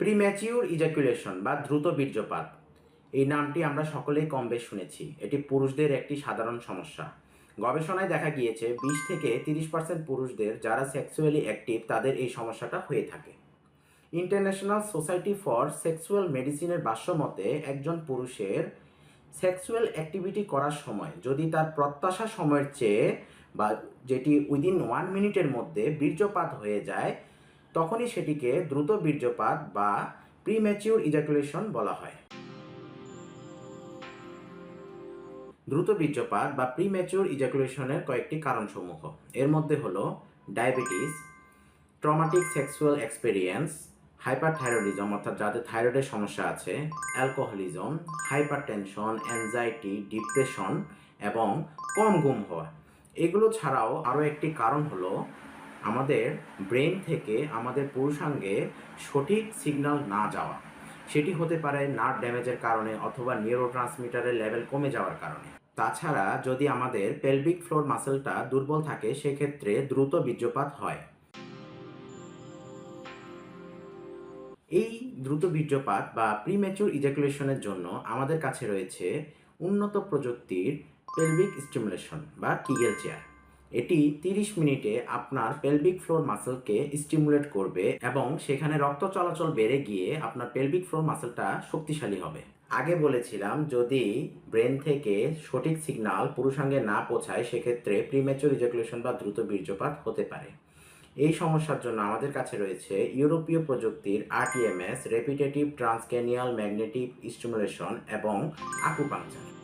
Premature ejaculation বা দ্রুত বীর্যপাত। এই নামটি আমরা সকলেই কম বেশ শুনেছি। এটি পুরুষদের একটি সাধারণ সমস্যা। গবেষণায় দেখা গিয়েছে, বিশ থেকে তিরিশ পার্সেন্ট পুরুষদের যারা সেক্সুয়ালি অ্যাক্টিভ তাদের এই সমস্যাটা হয়ে থাকে। ইন্টারন্যাশনাল সোসাইটি ফর সেক্সুয়াল মেডিসিনের ভাষ্য মতে একজন পুরুষের সেক্সুয়াল অ্যাক্টিভিটি করার সময় যদি তার প্রত্যাশা সময়ের চেয়ে বা যেটি উইদিন ওয়ান মিনিটের মধ্যে বীর্যপাত হয়ে যায় তখনই সেটিকে দ্রুত বীর্যপাত বা প্রিম্যাচিউর ইজাকুলেশন বলা হয়। দ্রুত বীর্যপাত বা প্রিম্যাচিউর ইজাকুলেশনের কয়েকটি কারণসমূহ। এর মধ্যে হলো diabetes traumatic sexual experience hyperthyroidism অর্থাৎ যাদের থাইরয়েডের সমস্যা আছে অ্যালকোহলিজম হাইপারটেনশন অ্যাংজাইটি ডিপ্রেশন এবং কম ঘুম হওয়া। এগুলো ছাড়াও আরও একটি কারণ হলো আমাদের ব্রেন থেকে আমাদের পুরুষাঙ্গে সঠিক সিগন্যাল না যাওয়া। সেটি হতে পারে নার্ভ ড্যামেজের কারণে অথবা নিউরো ট্রান্সমিটারের লেভেল কমে যাওয়ার কারণে। তাছাড়া যদি আমাদের পেলভিক ফ্লোর মাসেলটা দুর্বল থাকে, সেক্ষেত্রে দ্রুত বীর্যপাত হয়। এই দ্রুত বীর্যপাত বা প্রিম্যাচুর ইজাকুলেশনের জন্য আমাদের কাছে রয়েছে উন্নত প্রযুক্তির পেলভিক স্টিমুলেশন বা কিগেল চেয়ার এটি 30 মিনিটে আপনার পেলভিক ফ্লোর মাসেলকে স্টিমুলেট করবে এবং সেখানে রক্ত চলাচল বেড়ে গিয়ে আপনার পেলভিক ফ্লোর মাসেলটা শক্তিশালী হবে। আগে বলেছিলাম, যদি ব্রেন থেকে সঠিক সিগন্যাল পুরুষাঙ্গে না পৌঁছায়, সেক্ষেত্রে প্রিম্যাচুর ইজাকুলেশন বা দ্রুত বীর্যপাত হতে পারে। এই সমস্যার জন্য আমাদের কাছে রয়েছে ইউরোপীয় প্রযুক্তির RTMS repetitive transcranial magnetic stimulation এবং আকুপাংচার